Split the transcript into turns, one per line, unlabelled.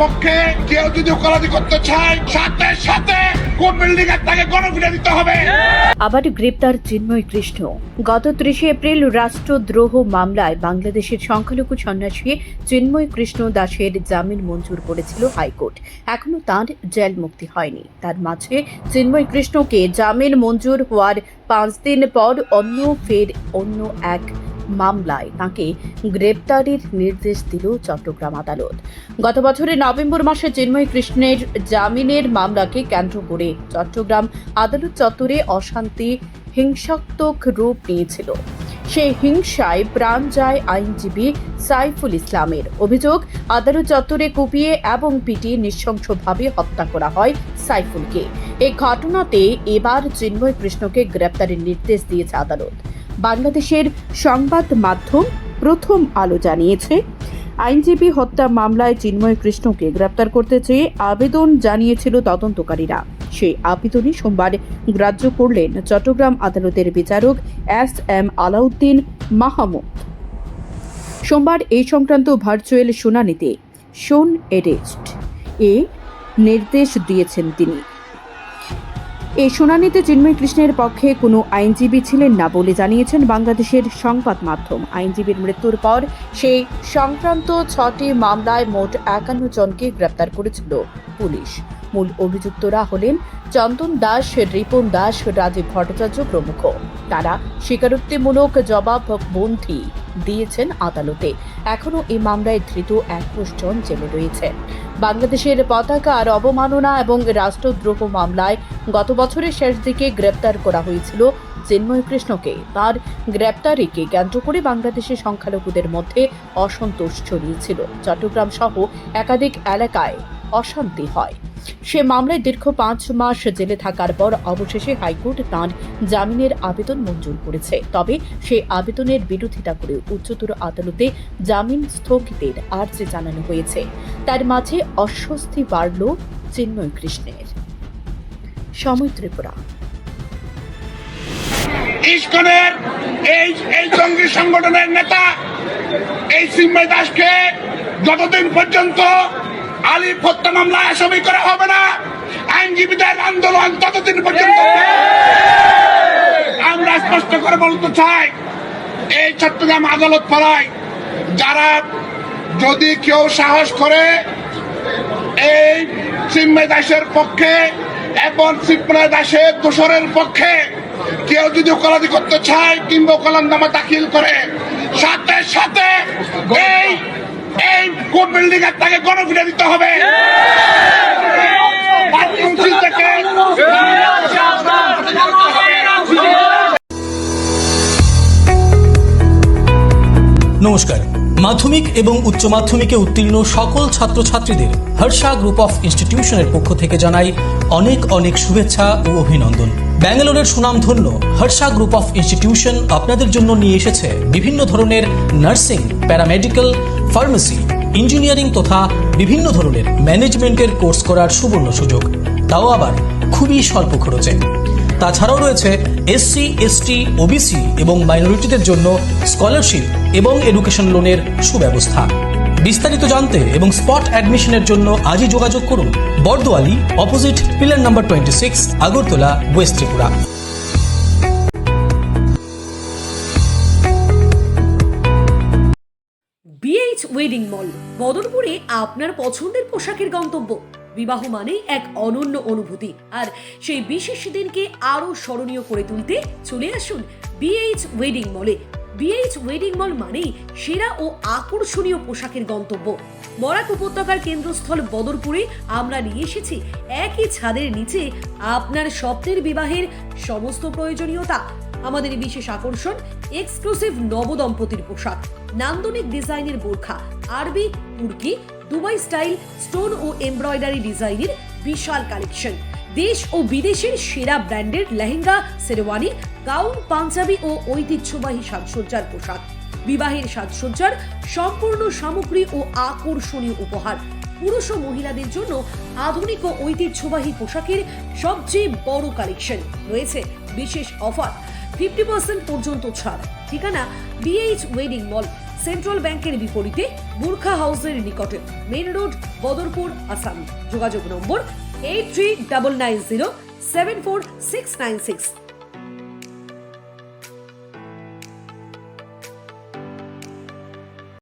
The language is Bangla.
পক্ষে কেউ যদি করতে চায়, সাথে সাথে বিল্ডিং এর তাকে দিতে হবে।
আবার গ্রেপ্তার চিন্ময় কৃষ্ণ। গত ত্রিশে এপ্রিল রাষ্ট্রদ্রোহ মামলায় বাংলাদেশের সংখ্যালঘু সন্ন্যাসী চিন্ময় কৃষ্ণ দাসের জামিন মঞ্জুর করেছিল হাইকোর্ট। এখনও তার জেল মুক্তি হয়নি। তার মাঝে চিন্ময় কৃষ্ণকে জামিন মঞ্জুর হওয়ার পাঁচ দিন পর অন্য ফের অন্য এক মামলায় তাকে গ্রেপ্তারির নির্দেশ দিল চট্টগ্রাম আদালত। গত বছরের নভেম্বর মাসে চিন্ময় কৃষ্ণের জামিনের মামলাকে কেন্দ্র করে চট্টগ্রাম আদালত চত্বরে অশান্তি, হিংসাত্মক রূপ নিয়েছিল। সেই হিংসায় প্রাণ যায় আইনজীবী সাইফুল ইসলামের। অভিযোগ, আদালত চত্বরে কুপিয়ে এবং পিটিয়ে নৃশংসভাবে হত্যা করা হয় সাইফুলকে। এই ঘটনাতে এবার চিন্ময় কৃষ্ণকে গ্রেপ্তারের নির্দেশ দিয়েছে আদালত। বাংলাদেশের সংবাদ মাধ্যম প্রথম আলো জানিয়েছে। আইনজীবী হত্যা মামলায় চিন্ময় কৃষ্ণকে গ্রেপ্তার করতে চেয়ে আবেদন জানিয়েছিল তদন্তকারীরা। সেই আবেদনই সোমবার গ্রাহ্য করলেন চট্টগ্রাম আদালতের বিচারক এস এম আলাউদ্দিন মাহমুদ। সোমবার এই সংক্রান্ত ভার্চুয়াল শুনানিতে শোন এরেস্ট এ নির্দেশ দিয়েছেন তিনি। এই শুনানিতে চিন্ময় কৃষ্ণের পক্ষে কোনো আইনজীবী ছিলেন না বলে জানিয়েছেন বাংলাদেশের সংবাদ মাধ্যম। আইনজীবীর মৃত্যুর পর সেই সংক্রান্ত ছটি মামলায় মোট একান্ন জনকে গ্রেপ্তার করেছিল পুলিশ। মূল অভিযুক্তরা হলেন চন্দন দাস, রিপন দাস, রাজীব ভট্টাচার্য প্রমুখ। তারা স্বীকারোক্তিমূলক জবাববন্দি দিয়েছেন আদালতে। এখনও এই মামলায় ধৃত একুশ জন জেলে রয়েছেন বাংলাদেশের পতাকা আর অবমাননা এবং রাষ্ট্রদ্রোহ মামলায় গত বছরের শেষ দিকে গ্রেপ্তার করা হয়েছিল চিন্ময় কৃষ্ণকে। তার গ্রেপ্তারিকে কেন্দ্র করে বাংলাদেশের সংখ্যালঘুদের মধ্যে অসন্তোষ ছড়িয়েছিল। চট্টগ্রাম সহ একাধিক এলাকায় অশান্তি হয়। সে মামলায় দীর্ঘ পাঁচ মাস জেলে থাকার পর অবশেষে হাইকোর্ট তাঁর জামিনের আবেদন মঞ্জুর করেছে। তবে সেই আবেদনের বিরোধিতা করে উচ্চতর আদালতে জামিন স্থগিতের আর্জি জানানো হয়েছে। তার মাঝে অস্বস্তি বাড়ল চিন্ময় কৃষ্ণের। সময় ত্রিপুরা।
ইস্কনের এই এই জঙ্গি সংগঠনের নেতা, এই সিম্মে দাসকে যতদিন পর্যন্ত আলিফ হত্যা মামলা আসামি করা হবে না। আইনজীবীদের আন্দোলন ততদিন পর্যন্ত আমরা স্পষ্ট করে বলতে চাই এই চট্টগ্রাম আদালত পাড়ায় যারা যদি কেউ সাহস করে এই সিম্মে দাসের পক্ষে এবং সিম্মে দাসের দোসরের পক্ষে কেউ যদি ওকালাতি করতে চায় কিংবা ওকালামনামা দাখিল করে সাথে সাথে এই এই কোর্ট দিতে হবে।
নমস্কার। মাধ্যমিক এবং উচ্চ মাধ্যমিকে উত্তীর্ণ সকল ছাত্রছাত্রীদের হর্ষা গ্রুপ অফ ইনস্টিটিউশনের পক্ষ থেকে জানাই অনেক অনেক শুভেচ্ছা ও অভিনন্দন। ব্যাঙ্গালোরের সুনামধন্য হর্ষা গ্রুপ অফ ইনস্টিটিউশন আপনাদের জন্য নিয়ে এসেছে বিভিন্ন ধরনের নার্সিং, প্যারামেডিক্যাল, ফার্মেসি ইঞ্জিনিয়ারিং তথা বিভিন্ন ধরনের ম্যানেজমেন্টের কোর্স করার সুবর্ণ সুযোগ। তাও আবার খুবই স্বল্প খরচে। তাছাড়াও রয়েছে এসসি এসটি ওবিসি এবং মাইনরিটিদের জন্য স্কলারশিপ এবং এডুকেশন লোনের সুব্যবস্থা। বিস্তারিত জানতে এবং স্পট অ্যাডমিশনের জন্য আজই যোগাযোগ করুন Bordowali opposite pillar number twenty six Agartala west Tripura.
BH wedding mall বদরপুরে আপনার পছন্দের পোশাকের গন্তব্য। বিবাহ মানেই এক অনন্য অনুভূতি। আর সেই বিশেষ দিনকে আরও স্মরণীয় করে তুলতে চলে আসুন বিএইচ ওয়েডিং মলে বিএইচ ওয়েডিং মল মানেই সেরা ও আকর্ষণীয় পোশাকের গন্তব্য। বরাক উপত্যকার কেন্দ্রস্থল বদরপুরে আমরা নিয়ে এসেছি একই ছাদের নিচে আপনার স্বপ্নের বিবাহের সমস্ত প্রয়োজনীয়তা। আমাদের বিশেষ আকর্ষণ এক্সক্লুসিভ নবদম্পতির পোশাক। নান্দনিক ডিজাইনের বোরখা, আরবি, তুর্কি, দুবাই স্টাইল, স্টোন ও এমব্রয়ডারি ডিজাইনের বিশাল কালেকশন। দেশ ও বিদেশের সেরা ব্র্যান্ডের লেহেঙ্গা, শেরওয়ানি, গাউন, পাঞ্জাবি ও ঐতিহ্যবাহী সাজসজ্জার পোশাক। বিবাহের সাজসজ্জার সম্পূর্ণ সামগ্রী ও আকর্ষণীয় উপহার। পুরুষ ও মহিলাদের জন্য আধুনিক ও ঐতিহ্যবাহী পোশাকের সবচেয়ে বড় কালেকশন রয়েছে বিশেষ অফার। ফিফটি পার্সেন্ট পর্যন্ত ছাড়। ঠিকানা বিএইচ ওয়েডিং মল সেন্ট্রাল ব্যাংকের বিপরীতে বুর্খা হাউসের নিকটে মেন রোড বদরপুর, আসাম। যোগাযোগ number eight three double nine zero seven four six nine six